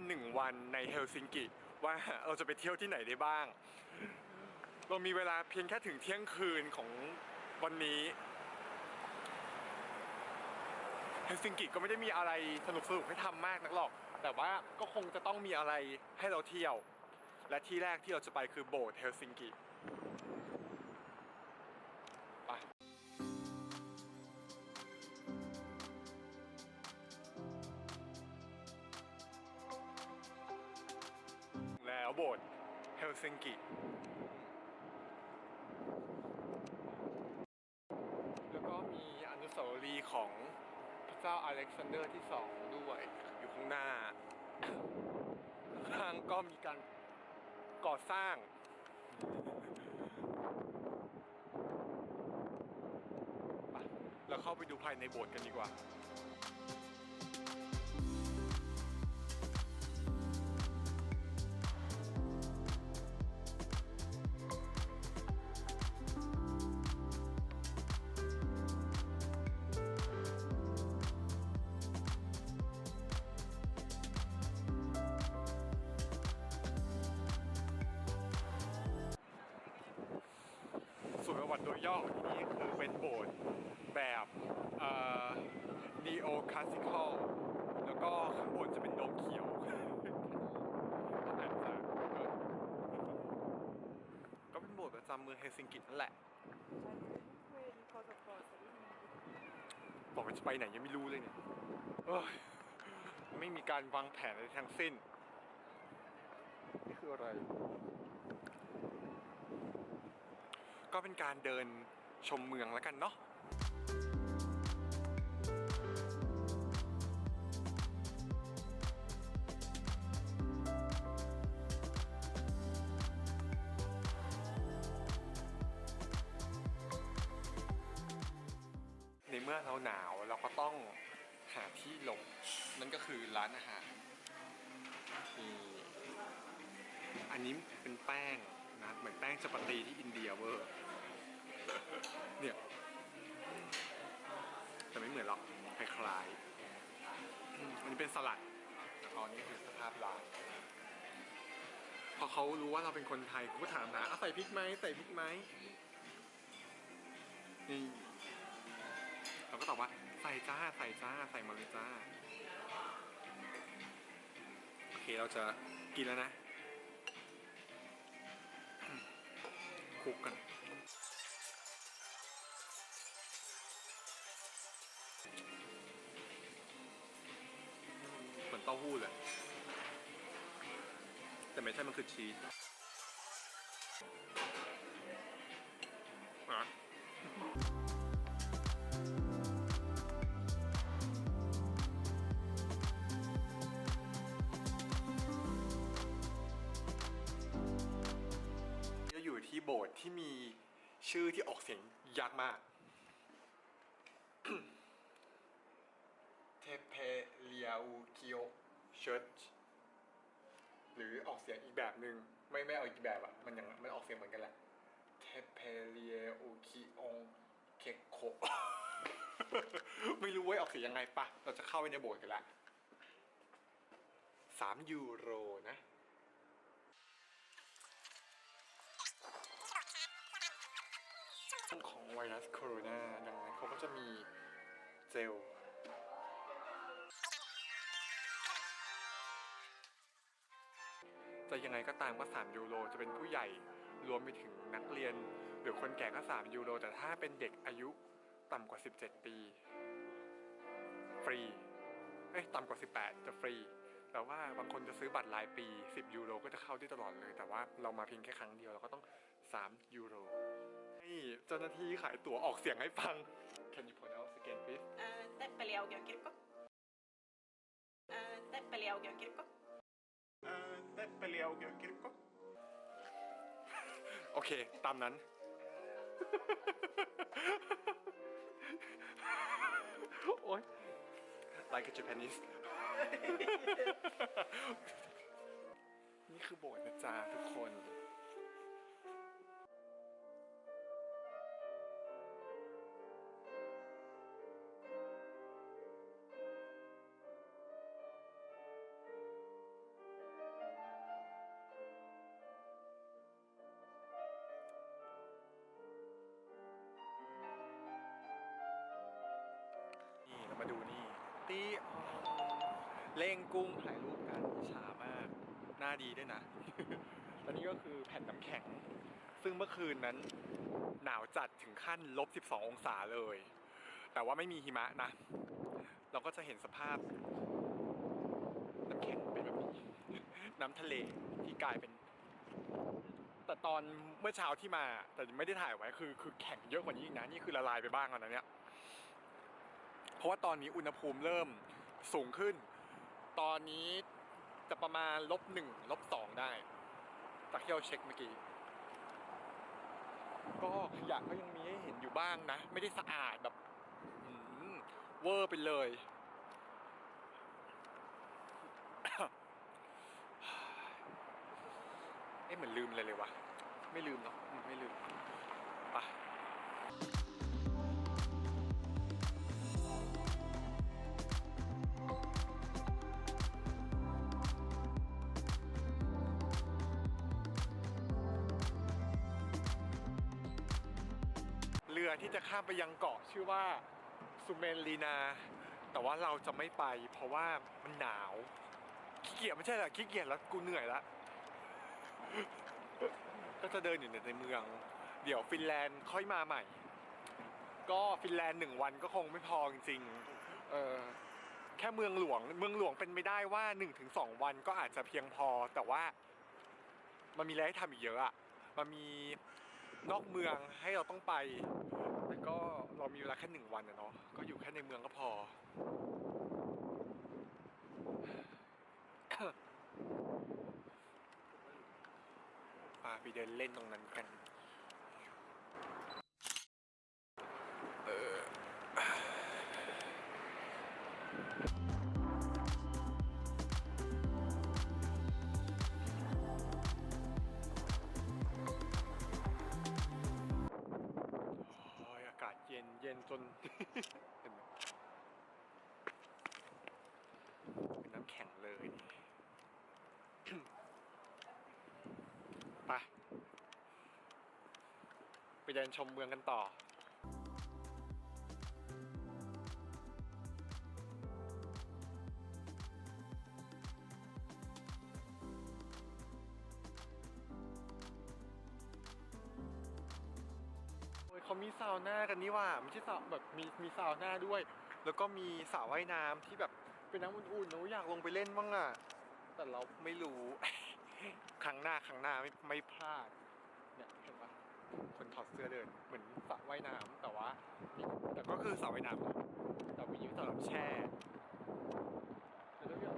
เป็นหนึ่งวันในเฮลซิงกิว่าเราจะไปเที่ยวที่ไหนได้บ้าง เรามีเวลาเพียงแค่ถึงเที่ยงคืนของวันนี้เฮลซิงกิก็ไม่ได้มีอะไรสนุกสนุกให้ทำมากนักหรอก แต่ว่าก็คงจะต้องมีอะไรให้เราเที่ยว และที่แรกที่เราจะไปคือโบสถ์เฮลซิงกิ บสถ์เฮลซิงกิแล้วก็มีอนุสาวรีย์ของพระเจ้าอเล็กซานเดอร์ที่สองด้วยอยู่ข้างหน้า ข้างก็มีการก่อสร้างเราเข้าไปดูภายในโบสถ์กันดีกว่า วนประวัติโดยย่อของที่นี่คือเป็นโบสถ์แบบเอ่อ neo classical แล้วก็ข้างบนจะเป็นโดมเขียวก็อาจจะก็ก็เป็นโบสถ์ประจำเมืองเฮลซิงกินั่นแหละบอกว่าจะไปไหนยังไม่รู้เลยเนี่ยเอ้ยไม่มีการวางแผนอะไรทั้งสิ้น นี่คืออะไร ก็เป็นการเดินชมเมืองแล้วกันเนาะในเมื่อเราหนาวเราก็ต้องหาที่หลบนั่นก็คือร้านอาหารนี่อันนี้เป็นแป้งนะเหมือนแป้งชาปาตีที่อินเดียเวอร์เนี่ยแต่ไม่เหมือนหรอกคล้ายๆอืมอันนี้เป็น สลัดแล้วก็อันนี้คือสภาพร้านพอเขารู้ว่าเราเป็นคนไทยเขาก็ถามหาเอาใส่พริกไหมใส่พริกไหมนี่เราก็ตอบว่าใส่จ้าใส่จ้าใส่มาเลยจ้าโอเคเราจะกินแล้วนะอืมคลุกกัน ชีสอะอยู่ที่โบสถ์ที่มีชื่อที่ออกเสียงยากมาก เทเพเลียอูคิโอเชิร์ช หรือออกเสียงอีกแบบหนึ่งไม่ไม่เอาอีกแบบอะมันยังมันออกเสียงเหมือนกันแหละเทเพเลียอูคิองเคโคไม่รู้ว่าออกเสียงยังไงปะเราจะเข้าไปในโบสถ์กันละสามยูโรนะเรื่องของไวรัสโคโรนาดังนั้นเขาก็จะมีเจล จะยังไงก็ตามก็ 3 ยูโร จะเป็นผู้ใหญ่รวมไปถึงนักเรียน หรือคนแก่ก็ 3 ยูโร แต่ถ้าเป็นเด็กอายุต่ำกว่า 17 ปี ฟรีเอ้ยต่ำกว่า 18 จะฟรี แต่ว่าบางคนจะซื้อบัตรรายปี 10 ยูโร ก็จะเข้าได้ตลอดเลย แต่ว่าเรามาเพียงแค่ครั้งเดียวเราก็ต้อง 3 ยูโรให้เจ้าหน้าที่ขายตั๋วออกเสียงให้ฟัง Can you pronounce again please Eh, Teppeli-Augiankirkko. Eh, Teppeli-Augiankirkko. ได้ไปเรียวเกี่ยวกับก็โอเค ตามนั้น โอ๊ย like a Japanese นี่คือโบสถ์นะจ๊ะทุกคน ตี้เล่งกุ้งถ่ายรูปกันชามาก หน้าดีด้วยนะ ตอนนี้ก็คือแผ่นน้ำแข็ง ซึ่งเมื่อคืนนั้น หนาวจัดถึงขั้นลบ 12 องศาเลย แต่ว่าไม่มีหิมะนะ เราก็จะเห็นสภาพ น้ำแข็งเป็นแบบนี้ น้ำทะเลที่กลายเป็น แต่ตอนเมื่อเช้าที่มา แต่ไม่ได้ถ่ายไว้คือ คือแข็งเยอะกว่านี้อีกนะ นี่คือละลายไปบ้างแล้วนะเนี่ย เพราะว่าตอนนี้อุณหภูมิเริ่มสูงขึ้น ตอนนี้จะประมาณลบหนึ่งลบสองได้ จากที่เราเช็คเมื่อกี้ ก็ขยะก็ยังมีให้เห็นอยู่บ้างนะ ไม่ได้สะอาดแบบเวอร์ไปเลย เอ๊ะเหมือนลืมอะไรเลยวะ ไม่ลืมหรอกไม่ลืม ไป รือที่จะข้ามไปยังเกาะชื่อว่าซูเมนลีนา แต่ว่าเราจะไม่ไป เพราะว่ามันหนาวขี้เกียจไม่ใช่เหรอขี้เกียจแล้วกูเหนื่อยแล้วก็จะเดินอยู่ในเมือง เดี๋ยวฟินแลนด์ค่อยมาใหม่ ก็ฟินแลนด์หนึ่งวันก็คงไม่พอจริงๆเออแค่เมืองหลวงเมืองหลวงเป็นไม่ได้ว่า1นถึงสวันก็อาจจะเพียงพอแต่ว่า มันมีอะไรให้ทำอีกเยอะอะมันมี นอกเมืองให้เราต้องไป แต่ก็เรามีเวลาแค่หนึ่งวันนะเนาะก็อยู่แค่ในเมืองก็พอ พาไปเดินเล่นตรงนั้นกันากาศเย็นเย็นจนเห็นไหมเป็นน้ำแข็งเลยไปไปเดินชมเมืองกันต่อ มีซาวน่ากันนี่ว่าไม่ใช่ซาวแบบมีมีซาวน่าด้วย แล้วก็มีสระว่ายน้ำที่แบบเป็นน้ำอุ่นๆหนูอยากลงไปเล่นบ้างอะ แต่เราไม่รู้ ครั้งหน้าครั้งหน้าไม่ไม่พลาด เนี่ยเห็นปะคนถอดเสื้อเดินเหมือนสระว่ายน้ำแต่ว่า แต่ก็คือสระว่ายน้ำแต่มีสำหรับแช่แล้วก็อยา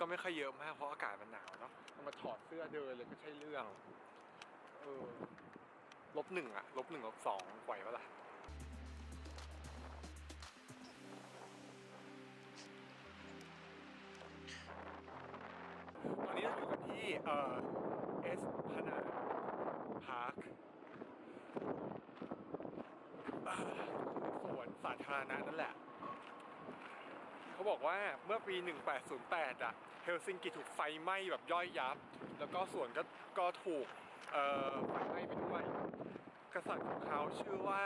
ก็ไม่ค่อยเยอะมากเพราะอากาศมันหนาวเนาะมาถอดเสื้อเดินเลยก็ใช่เรื่อง เออ ลบหนึ่งอะลบหนึ่งลบสองไหวปะล่ะตอนนี้เราอยู่กันที่เอ่อเอสพนาพาร์คสวนสาธารณะนั่นแหละ เขาบอกว่าเมื่อปี 1808อะเฮลซิงกิถูกไฟไหม้แบบย่อยยับ แล้วก็ส่วนก็ก็ถูกไฟไหม้ไปด้วย กษัตริย์ของเขาชื่อว่า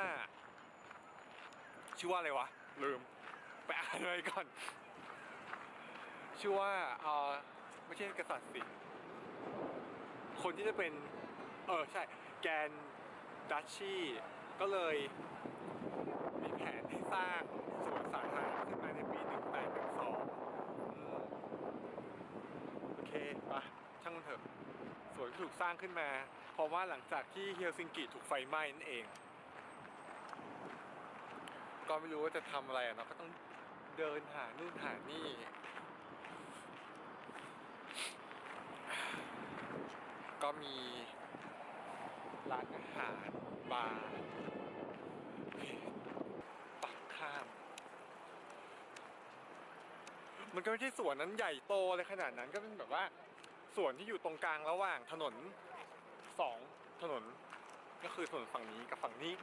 ชื่อว่าอะไรวะ ลืม ไปอ่านเลยก่อน ชื่อว่าเอ่อไม่ใช่กษัตริย์สิ คนที่จะเป็น เออใช่ แกนดัชชีก็เลยมีแผนให้สร้างสวนสาธารณะขึ้นมาในปี 1812อืม โอเคไปะช่างมันเถอะสวนก็ถูกสร้างขึ้นมา เพราะว่าหลังจากที่เฮลซิงกิถูกไฟไหม้นั่นเอง ก็ไม่รู้ว่าจะทำอะไรอะเนาะก็ต้องเดินหานู่นหานี่ก็มีร้านอาหารบาร์ปักข้าม มันก็ไม่ใช่สวนนั้นใหญ่โตเลยขนาดนั้นก็เป็นแบบว่าสวนที่อยู่ตรงกลางระหว่างถนนสองถนน ก็คือถนนฝั่งนี้กับฝั่งนี้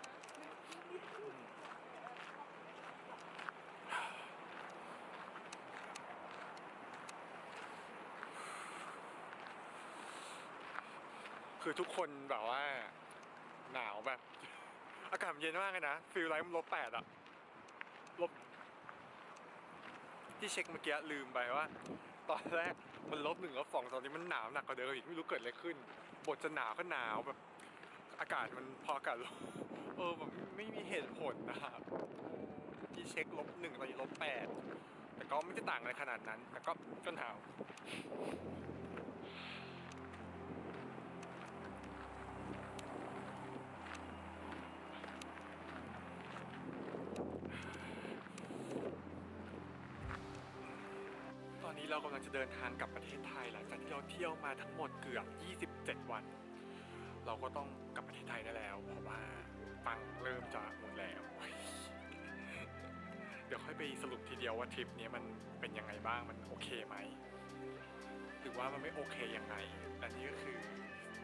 คือทุกคนแบบว่า หนาวแบบ อากาศมันเย็นมากเลยนะฟิลไลท์มันลบแปดอะลบ ที่เช็คเมื่อกี้ลืมไปว่า ตอนแรกมันลบหนึ่งลบสองตอนนี้มันหนาวหนักกว่าเดิมอีกไม่รู้เกิดอะไรขึ้น บทจะหนาวก็หนาวแบบอากาศมันพออากาศลบเออแบบไม่มีเหตุผลนะครับที่เช็คลบหนึ่งตอนนี้ลบแปดแต่ก็ไม่ได้ต่างอะไรขนาดนั้นแต่ก็ก็หนาว อนนี้เรากำลังจะเดินทางกลับประเทศไทยหลังจากที่เราเที่ยวมาทั้งหมดเกือบ 27 วัน เราก็ต้องกลับประเทศไทยได้แล้ว เพราะว่าตังเริ่มจะหมดแล้ว เดี๋ยวค่อยไปสรุปทีเดียวว่าทริปนี้มันเป็นยังไงบ้างมันโอเคไหมหรือว่ามันไม่โอเคยังไงอันนี้ก็คือ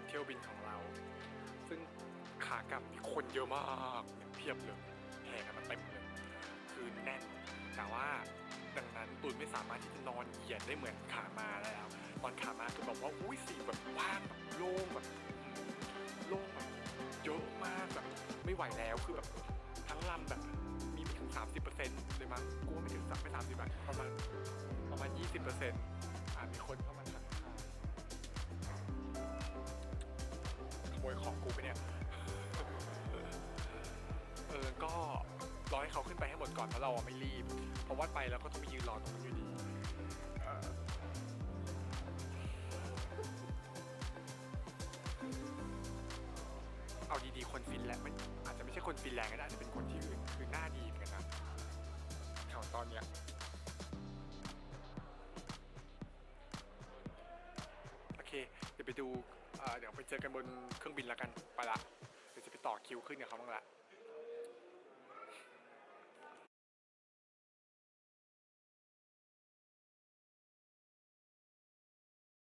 เที่ยวบินของเรา ซึ่งขากลับนี่คนเยอะมากเพียบเลยแห่กันมาเต็มเลยคือแน่นแต่ว่า ดังนั้นตุนไม่สามารถที่จะนอนเหยียดได้เหมือนขามาแล้ว ตอนขามาคือแบบว่าอุ้ยสีแบบว่างแบบโล่งแบบโล่งแบบเยอะมากแบบไม่ไหวแล้วคือแบบทั้งลำแบบมีไม่ถึง 30%เลยมั้งกูว่าไม่ถึงสักไม่สามสิบอะประมาณประมาณ 20%อ่ามีคนเข้ามาทักทายขโมยของกูไปเนี่ยเออก็รอให้เขาขึ้นไปให้หมดก่อนเพราะเราไม่รีบ เพราะว่าไปแล้วก็ต้องไปยืนรอตรงนั้นอยู่ดีเอาดีๆ คนฟินแลนด์ไม่อาจจะไม่ใช่คนฟินแลนด์ก็ได้อาจจะเป็นคนที่อื่นคือหน้าดีเหมือนกันนะแถวตอนเนี้ยโอเค เดี๋ยวไปดูเอ่อเดี๋ยวไปเจอกันบนเครื่องบินแล้วกันไปละเดี๋ยวจะไปต่อคิวขึ้นกับเขาบ้างละ